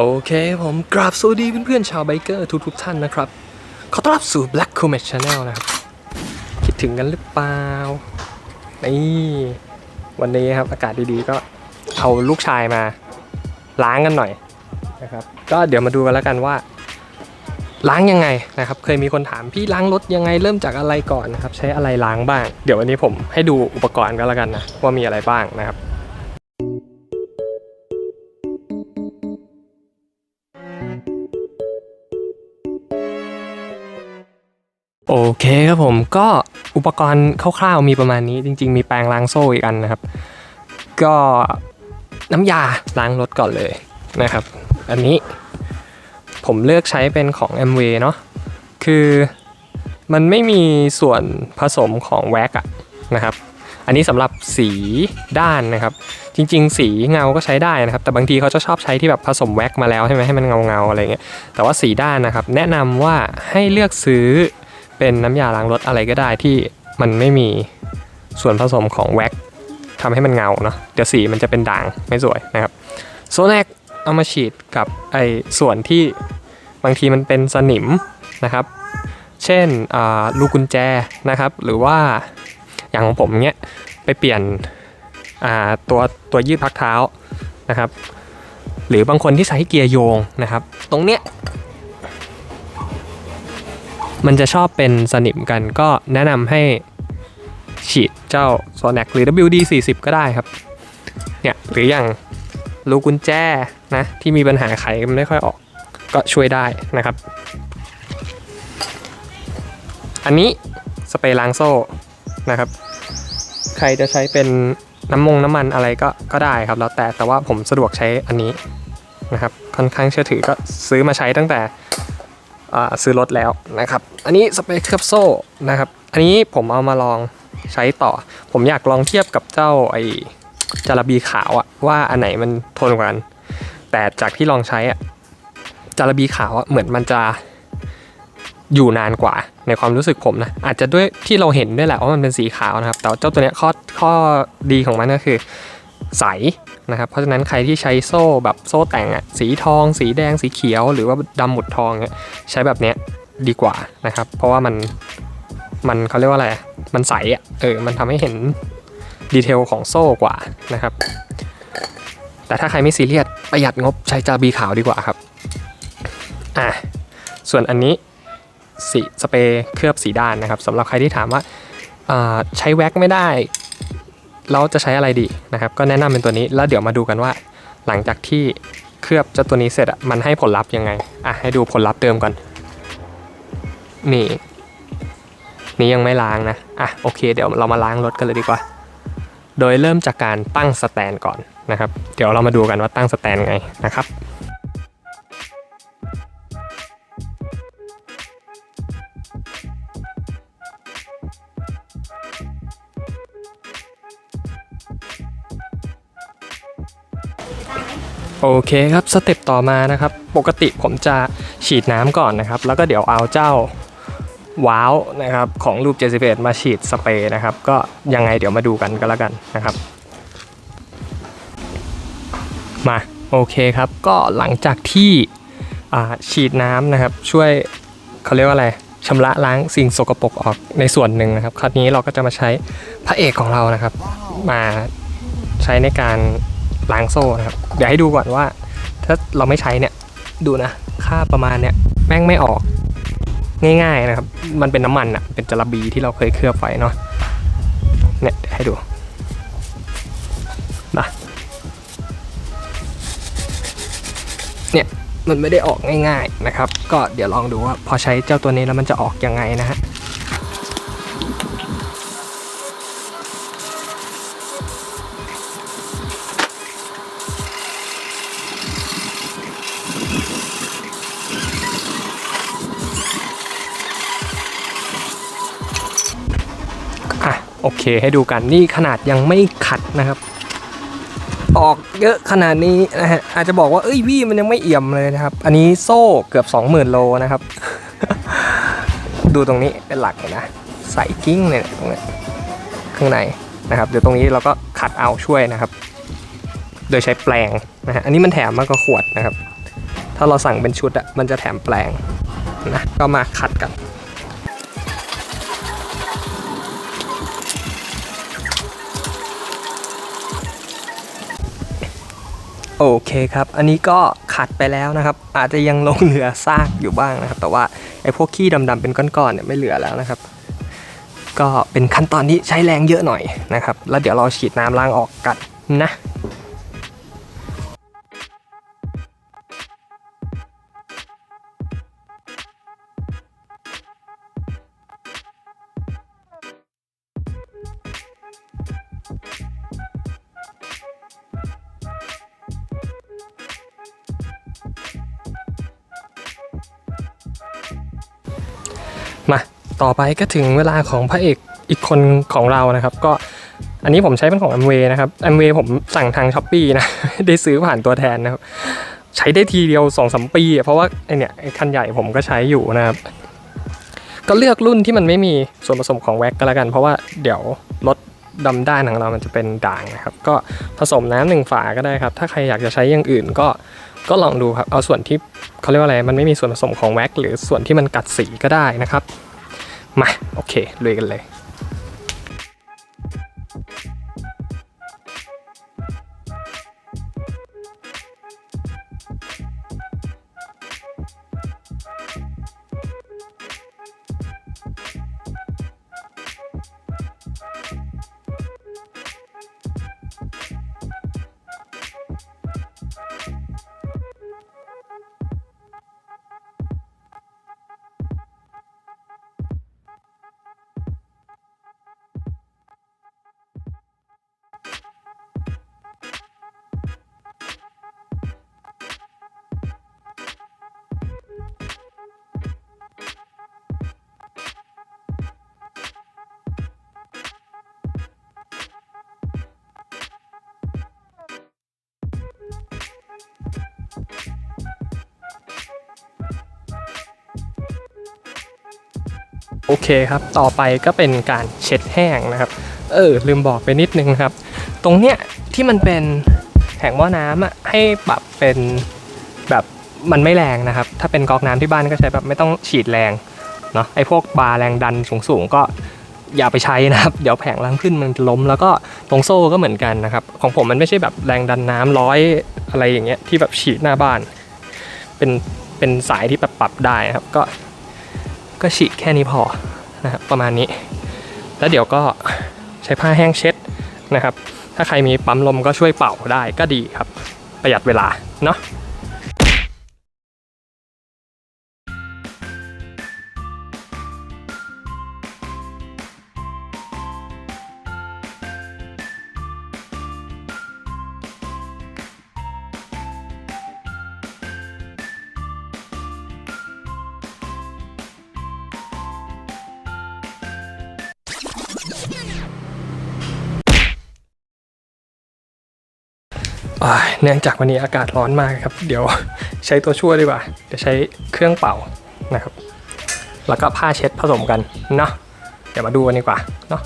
โอเคผมกราบสวัสดีเพื่อนๆชาวไบเกอร์ทุกๆท่านนะครับ ขอต้อนรับสู่ Black Comet Channel นะครับ คิดถึงกันหรือเปล่า นี่วันนี้ครับอากาศดีๆก็เอาลูกชายมาล้างกันหน่อยนะครับ ก็เดี๋ยวมาดูกันแล้วกันว่า ล้างยังไงนะครับ เคยมีคนถามพี่ล้างรถยังไงเริ่มจากอะไรก่อนนะครับ ใช้อะไรล้างบ้าง เดี๋ยววันนี้ผมให้ดูอุปกรณ์กันแล้วกันนะว่ามีอะไรบ้างนะครับ โอเคครับผมก็อุปกรณ์คร่าวๆมีประมาณนี้จริง ๆ มีแปรงล้างโซ่อีกอันนะครับ ก็น้ำยาล้างรถก่อนเลยนะครับ อันนี้ผมเลือกใช้เป็นของ m w เนาะคือมันไม่มีส่วนผสมของแว็กอะนะครับ อันนี้สำหรับสีด้านนะครับ จริง ๆ สีเงาก็ใช้ได้นะครับ แต่บางทีเขาจะชอบใช้ที่แบบผสมแว็กมาแล้วใช่ไหมให้มันเงาๆอะไรเงี้ยแต่ว่าสีด้านนะครับ แนะนำว่าให้เลือกซื้อ เป็นน้ำยาล้างรถอะไรก็ได้ที่มันไม่มีส่วนผสมของแว็กทำให้มันเงาเนาะเดี๋ยวสีมันจะเป็นด่างไม่สวยนะครับโซแนกเอามาฉีดกับไอ้ส่วนที่บางทีมันเป็นสนิมนะครับ เช่นลูกกุญแจนะครับ หรือว่าอย่างของผมเนี้ยไปเปลี่ยนตัวตัวยืดพักเท้านะครับ หรือบางคนที่ใช้เกียร์โยงนะครับ ตรงเนี้ย มันจะชอบเป็นสนิมกันก็แนะนำให้ฉีดเจ้า s o n a c หรือ WD 40ก็ได้ครับ เนี่ยหรืออย่างลูกกุญแจนะที่มีปัญหาไขมันไม่ค่อยออก ก็ช่วยได้นะครับ อันนี้สเปรย์ล้างโซ่นะครับ ใครจะใช้เป็นน้ำมงน้ำมันอะไรก็ก็ได้ครับ แล้วแต่แต่ว่าผมสะดวกใช้อันนี้นะครับ ค่อนข้างเชื่อถือก็ซื้อมาใช้ตั้งแต่ ซื้อรถแล้วนะครับ อันนี้สเปรย์เคลือบโซ่นะครับ อันนี้ผมเอามาลองใช้ต่อ ผมอยากลองเทียบกับเจ้าไอจาระบีขาวอะว่าอันไหนมันทนกว่ากัน แต่จากที่ลองใช้อะจาระบีขาวอะเหมือนมันจะอยู่นานกว่าในความรู้สึกผมนะ อาจจะด้วยที่เราเห็นด้วยแหละว่ามันเป็นสีขาวนะครับ แต่เจ้าตัวเนี้ยข้อข้อดีของมันก็คือ ใสนะครับเพราะฉะนั้นใครที่ใช้โซ่แบบโซ่แต่งอะสีทอง สีแดงสีเขียว หรือว่าดำหมุดทองเนี่ยใช้แบบเนี้ยดีกว่านะครับ เพราะว่ามันมันเขาเรียกว่าอะไรมันใสอะเออมันทำให้เห็นดีเทลของโซ่กว่านะครับ แต่ถ้าใครไม่ซีเรียสประหยัดงบใช้จาบีขาวดีกว่าครับอะส่วนอันนี้สีสเปรย์เคลือบสีด้านนะครับสำหรับใครที่ถามว่าอ่าใช้แว็กไม่ได้ เราจะใช้อะไรดีนะครับ ก็แนะนำเป็นตัวนี้แล้วเดี๋ยวมาดูกันว่า หลังจากที่เคลือบเจ้าตัวนี้เสร็จอะมันให้ผลลัพธ์ยังไงอะให้ดูผลลัพธ์เดิมก่อนนี่นี่ยังไม่ล้างนะอะโอเค เดี๋ยวเรามาล้างรถกันเลยดีกว่า โดยเริ่มจากการตั้งสแตนก่อนนะครับ เดี๋ยวเรามาดูกันว่าตั้งสแตนไงนะครับ โอเคครับสเต็ปต่อมานะครับ ปกติผมจะฉีดน้ำก่อนนะครับ แล้วก็เดี๋ยวเอาเจ้าว้าวนะครับของรูป 71 มาฉีดสเปรย์นะครับ ก็ยังไงเดี๋ยวมาดูกันก็แล้วกันนะครับ มาโอเคครับก็หลังจากที่ฉีดน้ำนะครับ ช่วยเขาเรียกว่าอะไรชำระล้างสิ่งสกปรกออกในส่วนหนึ่งนะครับ คราวนี้เราก็จะมาใช้พระเอกของเรานะครับ มาใช้ในการ ล้างโซ่นะครับ เดี๋ยวให้ดูก่อนว่า ถ้าเราไม่ใช้เนี่ยดูนะ ค่าประมาณเนี่ยแม่งไม่ออกง่ายๆนะครับ มันเป็นน้ำมันอะเป็นจาระบีที่เราเคยเคลือบไว้เนาะ เนี่ยเดี๋ยวให้ดูนะเนี่ย มันไม่ได้ออกง่าย ๆนะครับ ก็เดี๋ยวลองดูว่าพอใช้เจ้าตัวนี้แล้วมันจะออกยังไงนะฮะ เคให้ดูกันนี่ขนาดยังไม่ขัดนะครับ ออกเยอะขนาดนี้นะฮะอาจจะบอกว่าเอ้ยวี่มันยังไม่เอี่ยมเลยนะครับ อันนี้โซ่เกือบ 20,000 โลนะครับ ดูตรงนี้เป็นหลักเห็นะใส่กิ้งเนี่ยตรงนี้ยข้างในนะครับ เดี๋ยวตรงนี้เราก็ขัดเอาช่วยนะครับ โดยใช้แปลงนะฮะอันนี้มันแถมมากกว่าขวดนะครับ ถ้าเราสั่งเป็นชุดอะมันจะแถมแปลงนะก็มาขัดกัน เคครับ อันนี้ก็ขัดไปแล้วนะครับ อาจจะยังลงเหลือซากอยู่บ้างนะครับ แต่ว่าไอ้พวกขี้ดำๆเป็นก้อนๆเนี่ยไม่เหลือแล้วนะครับ ก็เป็นขั้นตอนที่ใช้แรงเยอะหน่อยนะครับ แล้วเดี๋ยวเราฉีดน้ำล้างออกกันนะ ต่อไปก็ถึงเวลาของพระเอกอีกคนของเรานะครับ ก็อันนี้ผมใช้เป็นของ m w นะครับ m w ผมสั่งทางช้อปปีนะ ได้ซื้อผ่านตัวแทนนะครับ ใช้ได้ทีเดียว2อสมปีอะเพราะว่าไอเนี่ยคันใหญ่ผมก็ใช้อยู่นะครับ ก็เลือกรุ่นที่มันไม่มีส่วนผสมของแว็กก็แล้วกัน เพราะว่าเดี๋ยวรถดำด้านของเรามันจะเป็นด่างนะครับ ก็ผสมน้ำหนึ่งฝาก็ได้ครับ ถ้าใครอยากจะใช้อย่างอื่นก็ก็ลองดูครับ เอาส่วนที่เขาเรียกว่าอะไร มันไม่มีส่วนผสมของแว็กหรือส่วนที่มันกัดสีก็ได้นะครับ มา โอเคลุยกันเลย โอเคครับ ต่อไปก็เป็นการเช็ดแห้งนะครับ เออ ลืมบอกไปนิดนึงครับ ตรงเนี้ยที่มันเป็นแผงหม้อน้ำอะให้ปรับเป็นแบบมันไม่แรงนะครับ ถ้าเป็นก๊อกน้ำที่บ้านก็ใช้แบบไม่ต้องฉีดแรงเนาะไอ้พวกบาร์แรงดันสูงๆก็อย่าไปใช้นะครับ เดี๋ยวแผงล้างขึ้นมันจะล้ม แล้วก็ตรงโซ่ก็เหมือนกันนะครับ ของผมมันไม่ใช่แบบแรงดันน้ำร้อยอะไรอย่างเงี้ยที่แบบฉีดหน้าบ้าน เป็นเป็นสายที่แบบปรับได้นะครับ ก็ ก็ฉีกแค่นี้พอนะครับประมาณนี้ แล้วเดี๋ยวก็ใช้ผ้าแห้งเช็ดนะครับ ถ้าใครมีปั๊มลมก็ช่วยเป่าได้ก็ดีครับ ประหยัดเวลาเนาะ เนื่องจากวันนี้อากาศร้อนมากครับ เดี๋ยวใช้ตัวช่วยดีกว่า เดี๋ยวใช้เครื่องเป่านะครับ แล้วก็ผ้าเช็ดผสมกันเนาะ เดี๋ยวมาดูกันดีกว่าเนาะ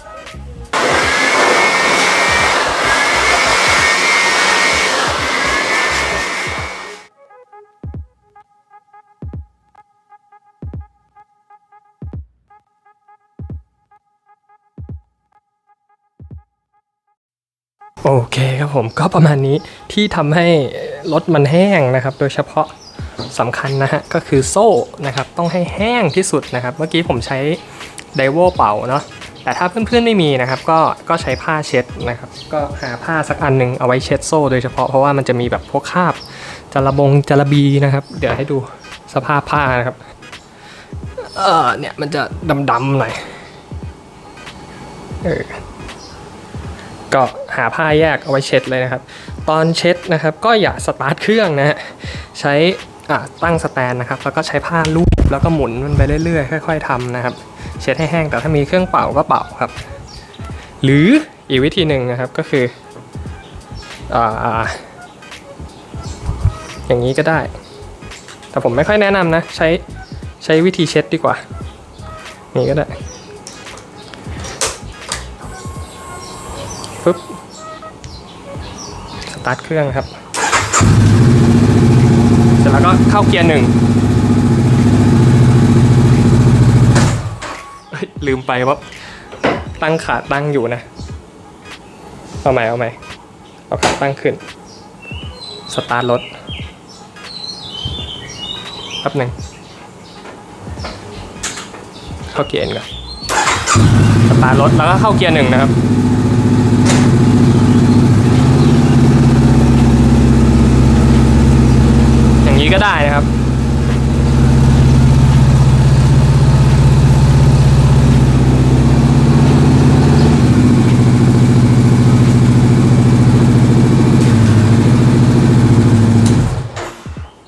โอเคครับผมก็ประมาณนี้ที่ทำให้รถมันแห้งนะครับ โดยเฉพาะสำคัญนะฮะก็คือโซ่นะครับต้องให้แห้งที่สุดนะครับ เมื่อกี้ผมใช้ไดโวเป่าเนาะแต่ถ้าเพื่อนๆไม่มีนะครับ ก็ก็ใช้ผ้าเช็ดนะครับ ก็หาผ้าสักอันหนึ่งเอาไว้เช็ดโซ่ โดยเฉพาะเพราะว่ามันจะมีแบบพวกคราบจระบงจระบีนะครับ เดี๋ยวให้ดูสภาพผ้านะครับเออเนี่ยมันจะดำๆหน่อยเออ ก็หาผ้าแยกเอาไว้เช็ดเลยนะครับ ตอนเช็ดนะครับก็อย่าสตาร์ทเครื่องนะฮะใช้อะตั้งสแตนนะครับแล้วก็ใช้ผ้าลูบแล้วก็หมุนมันไปเรื่อยๆค่อย ๆทำนะครับ เช็ดให้แห้งแต่ถ้ามีเครื่องเป่าก็เป่าครับ หรืออีกวิธีหนึ่งนะครับก็คืออ่าอย่างนี้ก็ได้ แต่ผมไม่ค่อยแนะนำนะ ใช้ใช้วิธีเช็ดดีกว่า นี่ก็ได้ ปึ๊บ สตาร์ทเครื่องครับ เสร็จแล้วก็เข้าเกียร์หนึ่งเฮ้ยลืมไปว่าตั้งขาตั้งอยู่นะ เอาใหม่เอาใหม่ เอาขาตั้งขึ้น สตาร์ทรถแป๊บหนึ่งเข้าเกียร์เอ็นก่อนสตาร์ทรถแล้วก็เข้าเกียร์หนึ่งนะครับ อย่างนี้ก็ได้นะครับ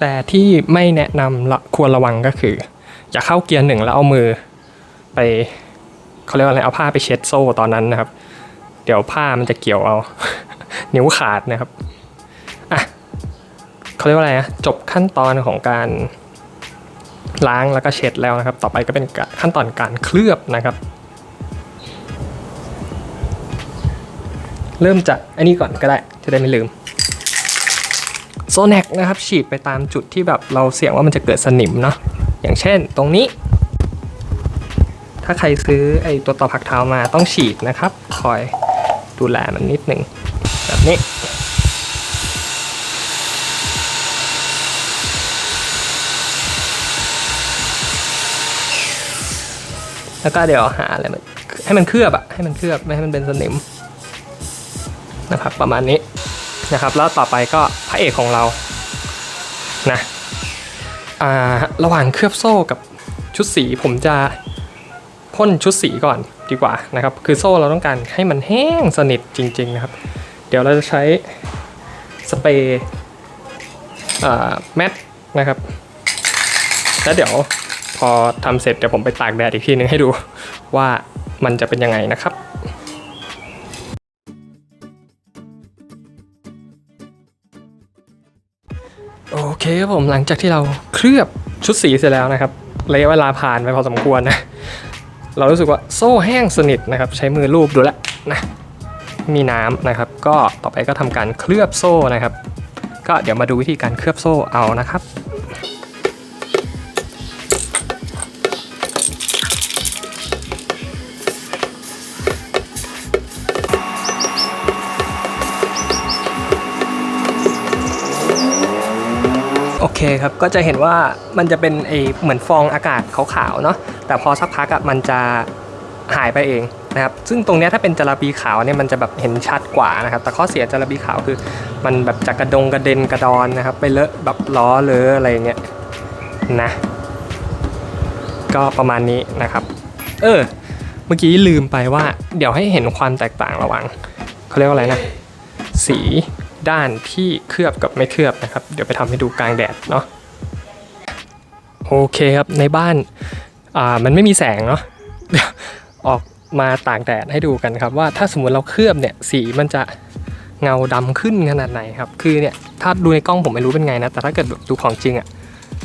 แต่ ที่ไม่แนะนำละควรระวังก็คือ อย่าเข้าเกียร์หนึ่งแล้วเอามือ ไปเขาเรียกว่าอะไรเอาผ้าไปเช็ดโซ่ตอนนั้นนะครับ เดี๋ยวผ้ามันจะเกี่ยวเอา นิ้วขาดนะครับอะเขาเรียกว่าอะไรนะจบขั้นตอนของการล้างแล้วก็เช็ดแล้วนะครับ ต่อไปก็เป็นขั้นตอนการเคลือบนะครับ เริ่มจากอันนี้ก่อนก็ได้จะได้ไม่ลืม โซแนกนะครับฉีดไปตามจุดที่แบบเราเสี่ยงว่ามันจะเกิดสนิมเนาะอย่างเช่นตรงนี้ ถ้าใครซื้อไอตัวต่อผักเท้ามาต้องฉีดนะครับ คอยดูแลมันนิดหนึ่งแบบนี้แล้วก็เดี๋ยวหาอะไรมันให้มันเคลือบอะให้มันเคลือบไม่ให้มันเป็นสนิมนะครับประมาณนี้ นะครับ แล้วต่อไปก็พระเอกของเรานะาระหว่างเคลือบโซ่กับชุดสีผมจะพ่นชุดสีก่อนดีกว่านะครับ คือโซ่เราต้องการให้มันแห้งสนิทจริง ๆนะครับ เดี๋ยวเราจะใช้สเปรย์แมทนะครับ แล้วเดี๋ยวพอทำเสร็จเดี๋ยวผมไปตากแดดอีกทีนึงให้ดูว่ามันจะเป็นยังไงนะครับ ครับผมหลังจากที่เราเคลือบชุดสีเสร็จแล้วนะครับระยะเวลาผ่านไปพอสมควรนะ เรารู้สึกว่าโซ่แห้งสนิทนะครับ ใช้มือลูบดูแลนะมีน้ำนะครับ ก็ต่อไปก็ทำการเคลือบโซ่นะครับ ก็เดี๋ยวมาดูวิธีการเคลือบโซ่เอานะครับ โอเคครับ ก็จะเห็นว่ามันจะเป็นไอเหมือนฟองอากาศขาวๆเนาะ แต่พอสักพักอะมันจะหายไปเองนะครับ ซึ่งตรงนี้ถ้าเป็นจระบีขาวเนี่ยมันจะแบบเห็นชัดกว่านะครับ แต่ข้อเสียจระบีขาวคือ มันแบบจะกระดงกระเด็นกระดอนนะครับ ไปเลอะแบบล้อเลอะอะไรเงี้ยนะ ก็ประมาณนี้นะครับ เออ เมื่อกี้ลืมไปว่า เดี๋ยวให้เห็นความแตกต่างระหว่างเขาเรียกว่าอะไรนะ สี ด้านที่เคลือบกับไม่เคลือบนะครับ เดี๋ยวไปทำให้ดูกลางแดดเนาะโอเคครับในบ้านอ่ามันไม่มีแสงเนาะออกมาตากแดดให้ดูกันครับ ว่าถ้าสมมติเราเคลือบเนี่ยสีมันจะเงาดำขึ้นขนาดไหนครับ คือเนี่ยถ้าดูในกล้องผมไม่รู้เป็นไงนะ แต่ถ้าเกิดดูของจริงอะ่ะ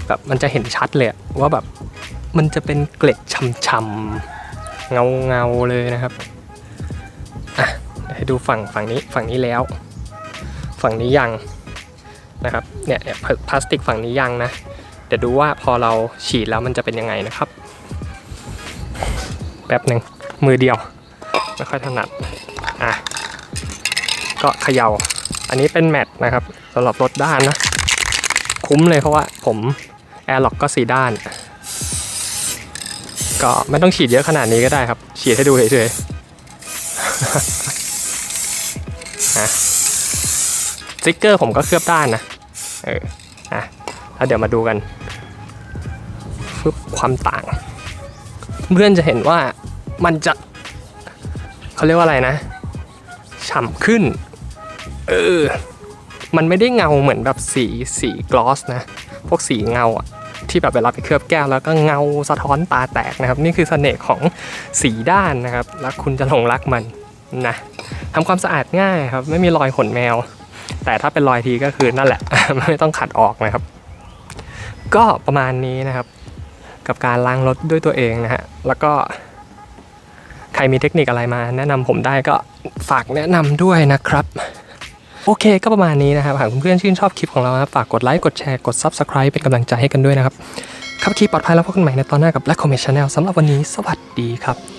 แบบมันจะเห็นชัดเลยว่าแบบมันจะเป็นเกล็ดช้ำๆเงาเงาๆเลยนะครับอะให้ดูฝั่งฝั่งนี้ฝั่งนี้แล้ว ฝั่งนี้ยังนะครับเนี่ยเนี่ยพลาสติกฝั่งนี้ยังนะเดี๋ยวดูว่าพอเราฉีดแล้วมันจะเป็นยังไงนะครับแป๊บหนึ่งมือเดียวไม่ค่อยถนัดอะก็เขยา่าอันนี้เป็นแมตต์นะครับสำหรับรถด้านนะ คุ้มเลยเพราะว่าผมแอร์ล็อกก็สีด้าน ก็ไม่ต้องฉีดเยอะขนาดนี้ก็ได้ครับ ฉีดให้ดูเฉยๆอะ สติ๊กเกอร์ผมก็เคลือบด้านนะ เออ อะ แล้วเดี๋ยวมาดูกันฟึบความต่าง เพื่อนจะเห็นว่ามันจะเขาเรียกว่าอะไรนะ ฉ่ำขึ้น เออ มันไม่ได้เงาเหมือนแบบสีสีกลอสนะ พวกสีเงาอะที่แบบเวลาไปเคลือบแก้วแล้วก็เงาสะท้อนตาแตกนะครับ นี่คือเสน่ห์ของสีด้านนะครับ แล้วคุณจะหลงรักมันนะทำความสะอาดง่ายครับ ไม่มีรอยขนแมว แต่ถ้าเป็นรอยทีก็คือนั่นแหละ ไม่ต้องขัดออกนะครับ ก็ประมาณนี้นะครับ กับการล้างรถด้วยตัวเองนะฮะแล้วก็ใครมีเทคนิคอะไรมา แนะนำผมได้ก็ฝากแนะนำด้วยนะครับ โอเคก็ประมาณนี้นะครับหากเพื่อนๆชื่นชอบคลิปของเรานะฝากกดไลค์กดแชร์กด Subscribe เป็นกำลังใจให้กันด้วยนะครับขับขี่ปลอดภัยแล้วพบกันใหม่ในตอนหน้ากับ Black Comet Channel สำหรับวันนี้สวัสดีครับ